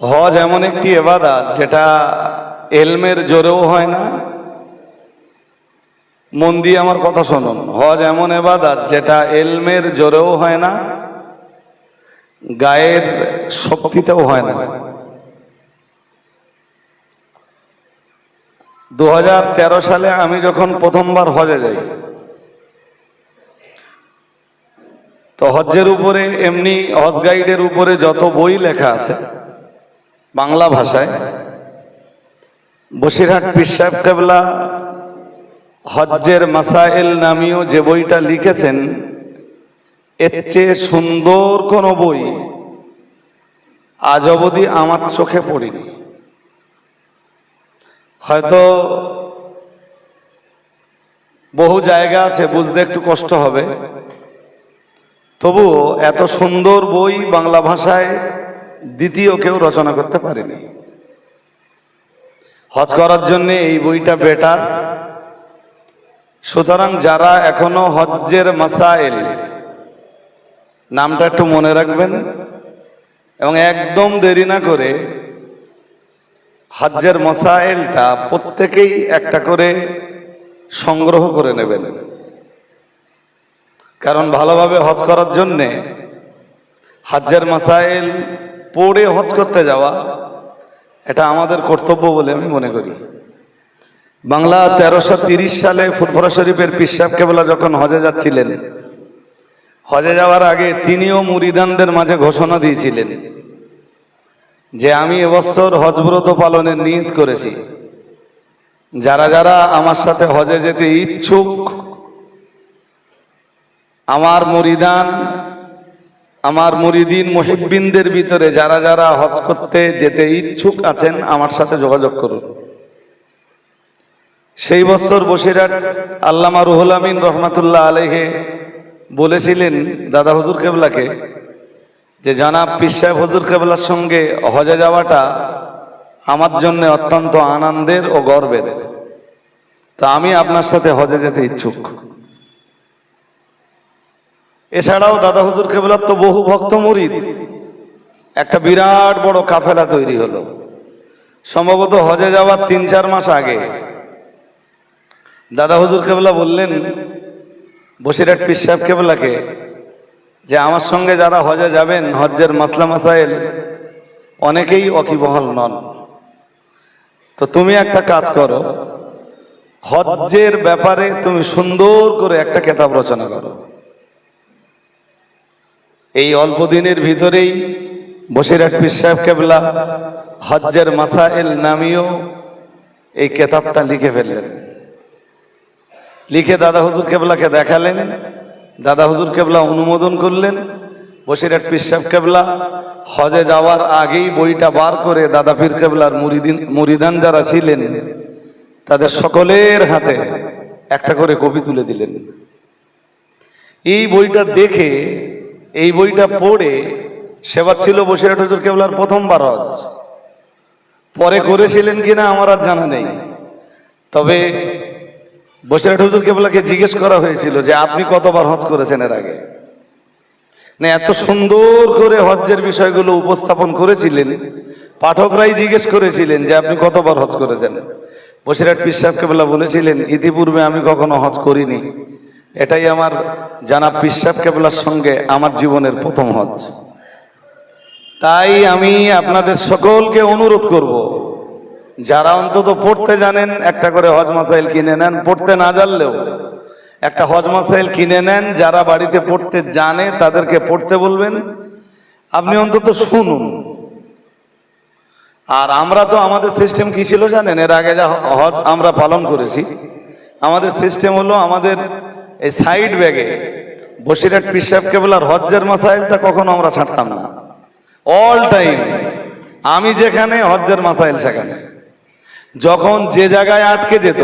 হজ এমন একটি এবাদাত যেটা এলমের জোরেও হয় না। মন দিয়ে আমার কথা শুনুন। হজ এমন এবাদাত যেটা এলমের জোরেও হয় না, গায়ের শক্তিতেও হয় না। দু হাজার তেরো সালে আমি যখন প্রথমবার হজে যাই, তো হজ্জের উপরে, এমনি হজ গাইডের উপরে যত বই লেখা আছে বাংলা ভাষায়। বসিরহাট পিসাব কেবলা, হজ্জের মাসাইল নামীয় যে বইটা লিখেছেন, এর চেয়ে সুন্দর কোনো বই আজ অবধি আমার চোখে পড়িনি। হয়তো বহু জায়গা আছে, বুঝতে একটু কষ্ট হবে। তবুও এত সুন্দর বই বাংলা ভাষায় দ্বিতীয় কেউ রচনা করতে পারেনি। হজ করার জন্য এই বইটা বেটার। সুতরাং যারা এখনও হজ্জের মাসাইল, নামটা একটু মনে রাখবেন, এবং একদম দেরি না করে হজ্জের মসাইলটা প্রত্যেকেই একটা করে সংগ্রহ করে নেবেন। কারণ ভালোভাবে হজ করার জন্যে হজ্জের মাসাইল পড়ে হজ করতে যাওয়া, এটা আমাদের কর্তব্য বলে আমি মনে করি। বাংলা তেরোশো তিরিশ সালে ফুরফুরা শরীফের পিসাব কেবলা যখন হজে যাচ্ছিলেন, হজে যাওয়ার আগে তিনিও মুরিদানদের মাঝে ঘোষণা দিয়েছিলেন যে আমি এবছর হজব্রত পালনের নিয়ত করেছি। যারা যারা আমার সাথে হজে যেতে ইচ্ছুক, আমার মরিদান আমার মুরিদিন মুহিব্বিনদের ভিতরে যারা যারা হজ করতে যেতে ইচ্ছুক আছেন, আমার সাথে যোগাযোগ করুন। সেই বছর বসিরহাট আল্লামা রুহুল আমিন রহমাতুল্লাহ আলেহে বলেছিলেন দাদা হজুর কেবলাকে যে, জানাব পিসাব হজুর কেবলার সঙ্গে হজে যাওয়াটা আমার জন্য অত্যন্ত আনন্দের ও গর্বের। তা আমি আপনার সাথে হজে যেতে ইচ্ছুক। এছাড়াও দাদা হুজুর কেবলার তো বহু ভক্ত মুরিদ। একটা বিরাট বড় কাফেলা তৈরি হলো। সম্ভবত হজে যাওয়ার তিন চার মাস আগে। দাদা হুজুর কেবলা বললেন, বসিরহাট পিসাব কেবলাকে যে আমার সঙ্গে যারা হজে যাবেন, হজ্জের মাসলা মাসাইল, অনেকেই অকিবহল নন। তো তুমি একটা কাজ করো, হজ্জের ব্যাপারে তুমি সুন্দর করে একটা কেতাব রচনা করো। এই অল্প দিনের ভিতরেই বসিরহাট পিসাব কেবলা হজ্জের মাসাইল নামীয় এই কেতাবটা লিখে ফেললেন। লিখে দাদা হুজুর কেবলাকে দেখালেন। দাদা হুজুর কেবলা অনুমোদন করলেন। বসিরহাট পিসাব কেবলা হজে যাওয়ার আগেই বইটা বার করে দাদা পীর কেবলার মুরিদিন মুরিদান যারা ছিলেন, তাদের সকলের হাতে একটা করে কপি তুলে দিলেন। এই বইটা দেখে এই বইটা পড়ে সেবা ছিল বসিরহাট হুজুর কেবলার প্রথমবার হজ। পরে করেছিলেন কিনা আমার আর জানা নেই। তবে বসিরহাট হুজুর কেবলাকে জিজ্ঞেস করা হয়েছিল যে আপনি কতবার হজ করেছেন এর আগে? না, এত সুন্দর করে হজ্জের বিষয়গুলো উপস্থাপন করেছিলেন। পাঠকরাই জিজ্ঞেস করেছিলেন যে আপনি কতবার হজ করেছেন? বসিরহাট পিসাব কেবলা বলেছিলেন, ইতিপূর্বে আমি কখনো হজ করিনি। এটাই আমার জানা পিসাব কেবলার সঙ্গে আমার জীবনের প্রথম হজ। তাই আমি আপনাদের সকলকে অনুরোধ করব, যারা অন্তত পড়তে জানেন একটা করে হজ মাসাইল কিনে নেন, পড়তে না জানলেও একটা হজ মাসাইল কিনে নেন, যারা বাড়িতে পড়তে জানে তাদেরকে পড়তে বলবেন, আপনি অন্তত শুনুন। আর আমরা তো আমাদের সিস্টেম কি ছিল জানেন? এর আগে যা হজ আমরা পালন করেছি, আমাদের সিস্টেম হলো আমাদের এই সাইড ব্যাগে বসিরহাট পিসাব কেবলার হজ্জের মাসাইলটা কখনো আমরা ছাড়তাম না। অল টাইম আমি যেখানে, হজ্জের মাসাইল সেখানে। যখন যে জায়গায় আটকে যেত,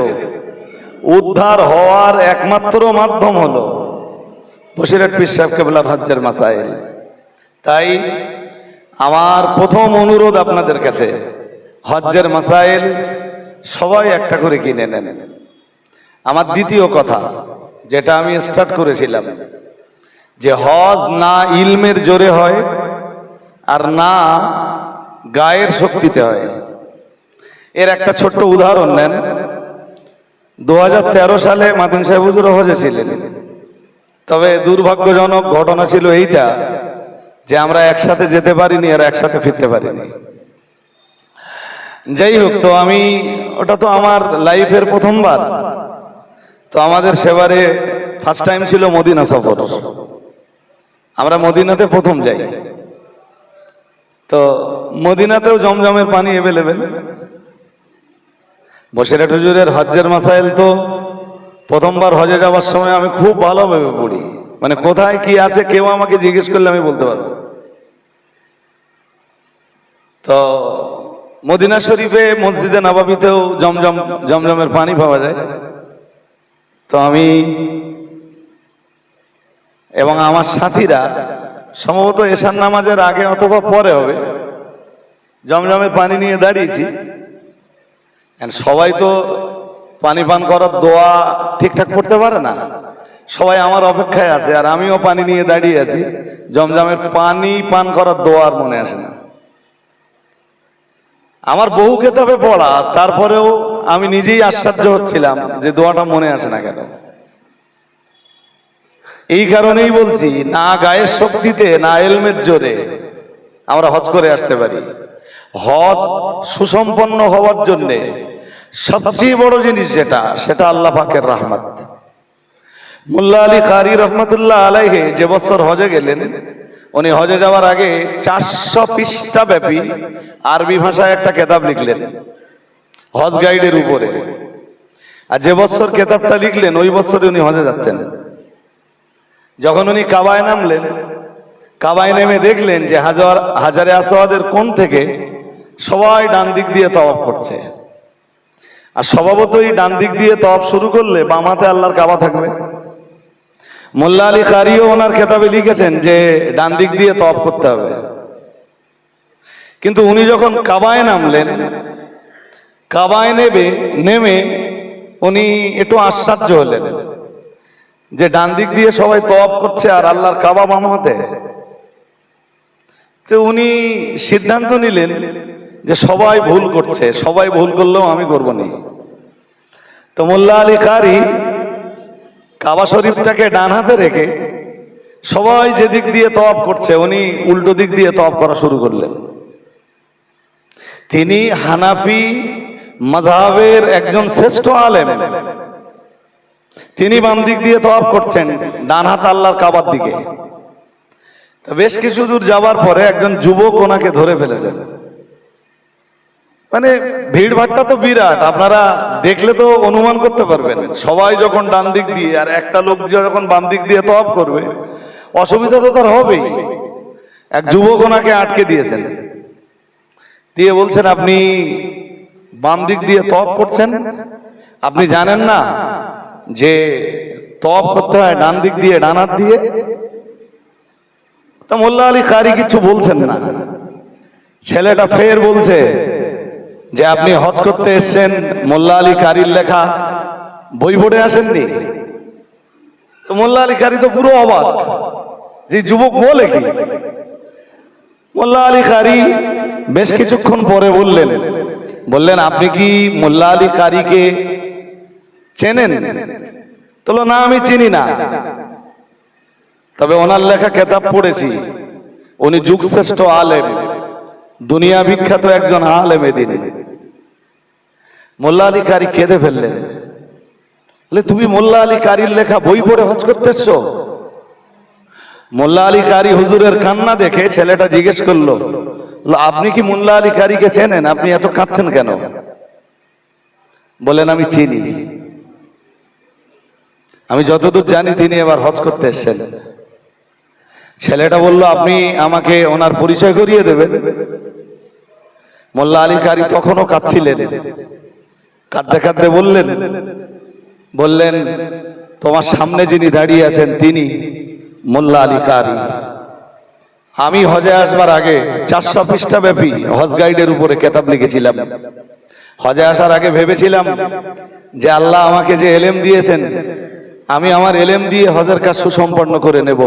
উদ্ধার হওয়ার একমাত্র মাধ্যম হলো বসিরহাট পিসাব কেবলার হজ্জের মাসাইল। তাই আমার প্রথম অনুরোধ আপনাদের কাছে, হজ্জের মাসাইল সবাই একটা করে কিনে নেন। আমার দ্বিতীয় কথা যেটা আমি স্টার্ট করেছিলাম, যে হজ না ইলমের জোরে হয় আর না গায়ের শক্তিতে হয়। এর একটা ছোট্ট উদাহরণ নেন। দু হাজার তেরো সালে মাদিন সাহেব হুজুর হজে ছিলেন। তবে দুর্ভাগ্যজনক ঘটনা ছিল এইটা যে আমরা একসাথে যেতে পারিনি, আর একসাথে ফিরতে পারিনি। যাই হোক, তো আমি, ওটা তো আমার লাইফের প্রথমবার। তো আমাদের সেবারে ফার্স্ট টাইম ছিল মদিনা সফর। আমরা মদিনাতে প্রথম যাই। তো মদিনাতেও জমজমের পানি অ্যাভেলেবেল বসিরাট হুজুরের হজ্জের মাসাইল তো প্রথমবার হজে যাওয়ার সময় আমি খুব ভালোভাবে পড়ি। মানে কোথায় কি আছে কেউ আমাকে জিজ্ঞেস করলে আমি বলতে পারব। তো মদিনা শরীফে মসজিদে নবাবিতেও জমজম জমজমের পানি পাওয়া যায়। তো আমি এবং আমার সাথীরা সম্ভবত এশার নামাজের আগে অথবা পরে হবে জমজমের পানি নিয়ে দাঁড়িয়েছি। সবাই তো পানি পান করার দোয়া ঠিকঠাক করতে পারে না। সবাই আমার অপেক্ষায় আছে আর আমিও পানি নিয়ে দাঁড়িয়ে আছি। জমজমের পানি পান করার দোয়ার মনে আসে না। আমার বহু কেতাবে পড়া, তারপরেও আমি নিজেই আশ্চর্য হচ্ছিলাম যে দোয়াটা মনে আসে না কেন। এই কারণেই বলছি, না গায়ের শক্তিতে, না এলমের জোরে আমরা হজ করে আসতে পারি। হজ সুসম্পন্ন হওয়ার জন্যে সবচেয়ে বড় জিনিস যেটা, সেটা আল্লাহ পাকের রহমত। মোল্লা আলী কারি রহমতুল্লাহ আলাইহে যে বছর হজে গেলেন, উনি হজে যাওয়ার আগে চারশো পৃষ্ঠা ব্যাপী আরবি ভাষায় একটা কেতাব লিখলেন। হজ গাইডের উপরে। আর যে বছর কেতাবটা লিখলেন, ওই বছরে উনি হজে যাচ্ছেন। যখন উনি কাবায় নামলেন, কাবায় নেমে দেখলেন যে হাজার, হাজারে আসওয়াদের কোণ থেকে সবাই ডান দিক দিয়ে তওয়াব করছে। আর স্বভাবতই ডান দিক দিয়ে তওয়াব শুরু করলে বামাতে আল্লাহর কাবা থাকবে। মোল্লা আলী কারিও ওনার খেতাবে লিখেছেন যে ডান দিক দিয়ে তওয়াব করতে হবে। কিন্তু উনি যখন কাবায় নামলেন কাবায় নেবে, নেমে উনি একটু আশ্চর্য হলেন যে ডান দিক দিয়ে সবাই তওয়াব করছে আর আল্লাহর কাবা বাম তো উনি সিদ্ধান্ত নিলেন যে সবাই ভুল করছে, সবাই ভুল করলেও আমি করব নি। তো মোল্লা আলী কারি কাবা শরীফটাকে ডান হাতে রেখে সবাই যে দিক দিয়ে তওয়াব করছে, উনি উল্টো দিক দিয়ে তওয়াব করা শুরু করলেন। তিনি হানাফি মাযহাবের একজন শ্রেষ্ঠ আলেম। তিনি বাম দিক দিয়ে তওয়াব করছেন, ডান হাত আল্লাহর কাবার দিকে। বেশ কিছু দূর যাওয়ার পরে একজন যুবক ওনাকে ধরে ফেলেছেন মানে ভিড় ভাট্টা তো বিরাট, আপনারা দেখলে তো অনুমান করতে পারবেন। সবাই যখন ডান দিক দিয়ে, আর একটা লোক যখন বাম দিক দিয়ে তওয়াব করবে, অসুবিধা তো তার হবেই। এক যুবক ওনাকে আটকে দিয়েছেন। দিয়ে বলছেন, আপনি বাম দিক দিয়ে তওয়াব করছেন। আপনি জানেন না যে তপ করতে হয় ডান দিক দিয়ে ডানার দিয়ে? তা মোল্লা আলী কারি কিছু বলছেন না। ছেলেটা ফের বলছে যে আপনি হজ করতে এসছেন, মোল্লা আলী কারির লেখা। বই পড়ে আসেননি? তো মোল্লা আলী কারি তো পুরো অবাক। যে যুবক বলে কি? মোল্লা আলী কারি বেশ কিছুক্ষণ পরে বললেন বললেন, আপনি কি মোল্লা আলী কারিকে চেনেন? তোলো না, আমি চিনি না। তবে ওনার লেখা কেতাব পড়েছি। উনি যুগশ্রেষ্ঠ আলেম, দুনিয়া বিখ্যাত একজন আলেম এদিন। মোল্লা আলী কারি কেঁদে ফেললেন। তুমি মোল্লা আলী কারির লেখা বই পড়ে হজ করতেছ? মোল্লা আলী কারি হুজুরের কান্না দেখে ছেলেটা জিজ্ঞেস করল আপনি কি মোল্লা আলী কারিকে চেনেন? আপনি এত কাঁদছেন কেন? বলেন, আমি চিনি। আমি যতদূর জানি তিনি এবার হজ করতে এসেছেন। ছেলেটা বলল, আপনি আমাকে ওনার পরিচয় করিয়ে দেবেন। মোল্লা আলী কারি তখনও কাঁদছিলেন। কাঁদতে কাঁদতে বললেন বললেন, তোমার সামনে যিনি দাঁড়িয়ে আছেন তিনি মোল্লা আলী কারি আমি হজে আসবার আগে চারশো পৃষ্ঠা ব্যাপী হজ গাইডের উপরে কেতাব লিখেছিলাম। হজে আসার আগে ভেবেছিলাম যে আল্লাহ আমাকে যে এলেম দিয়েছেন, আমি আমার এলেম দিয়ে হজের কাজ সুসম্পন্ন করে নেব।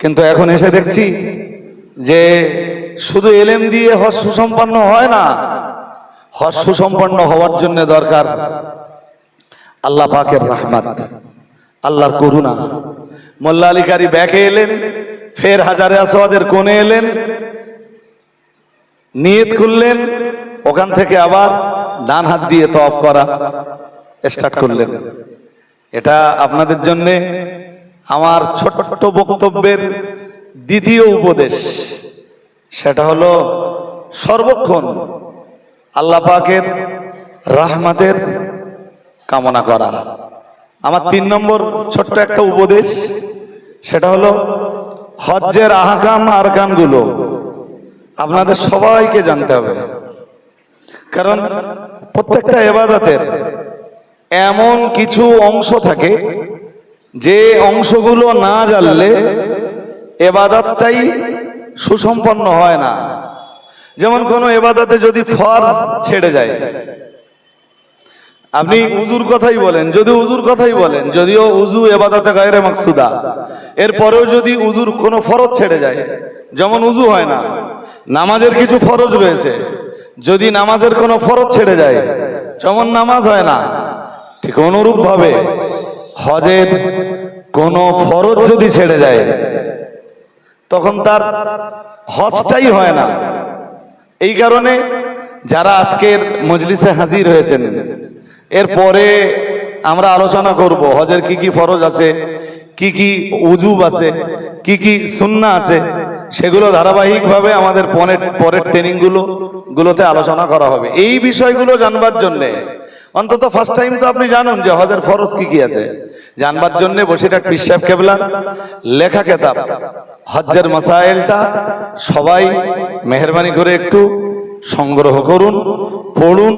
কিন্তু এখন এসে দেখছি যে শুধু এলেম দিয়ে হজ সুসম্পন্ন হয় না, হজ সুসম্পন্ন হওয়ার জন্য দরকার আল্লাহ পাকের রহমত, আল্লাহর করুণা। মোল্লা আলী ব্যাকে এলেন ফের হাজারে আসওয়াদের কোণে এলেন, নিয়ত করলেন, ওখান থেকে আবার ডান হাত দিয়ে তফ করা স্টার্ট করলেন। এটা আপনাদের জন্য আমার ছোট্ট বক্তব্যের দ্বিতীয় উপদেশ। সেটা হলো, সর্বক্ষণ আল্লাহ পাকের রাহমাতের কামনা করা। আমার তিন নম্বর ছোট্ট একটা উপদেশ, সেটা হলো হজ্জের আহকাম আরকানগুলো আপনাদের সবাইকে জানতে হবে। কারণ প্রত্যেকটা এবাদাতের এমন কিছু অংশ থাকে, যে অংশগুলো না জানলে এবাদাতটাই সুসম্পন্ন হয় না। যেমন কোনো এবাদাতে যদি ফরজ ছেড়ে যায় আপনি উজুর কথাই বলেন যদি উজুর কথাই বলেন যদিও উজু এবাদাতে গায়রে মাকসুদা। এরপরেও যদি উজুর কোনো ফরজ ছেড়ে যায় যেমন উজু হয় না নামাজের কিছু ফরজ রয়েছে যদি নামাজের কোনো ফরজ ছেড়ে যায় যেমন নামাজ হয় না ঠিক অনুরূপ ভাবে হজের কোনো ফরজ যদি ছেড়ে যায় তখন তার হজটাই হয় না। এই কারণে যারা আজকের মজলিসে হাজির হয়েছেন এরপরে আমরা আলোচনা করব, হজের কি কি ফরজ আছে, কি কি উজুব আছে, কি কি সুন্না আছে, সেগুলো ধারাবাহিকভাবে আমাদের পরের পরের ট্রেনিংগুলো, গুলোতে আলোচনা করা হবে। এই বিষয়গুলো জানবার জন্যে, অন্তত ফার্স্ট টাইম তো আপনি জানুন যে হজের ফরজ কি কি আছে। জানবার জন্য বসিরহাট পিসাব কেবলার লেখা কেতাব। হজ্জের মাসাইলটা সবাই মেহরবানি করে একটু সংগ্রহ করুন, পড়ুন।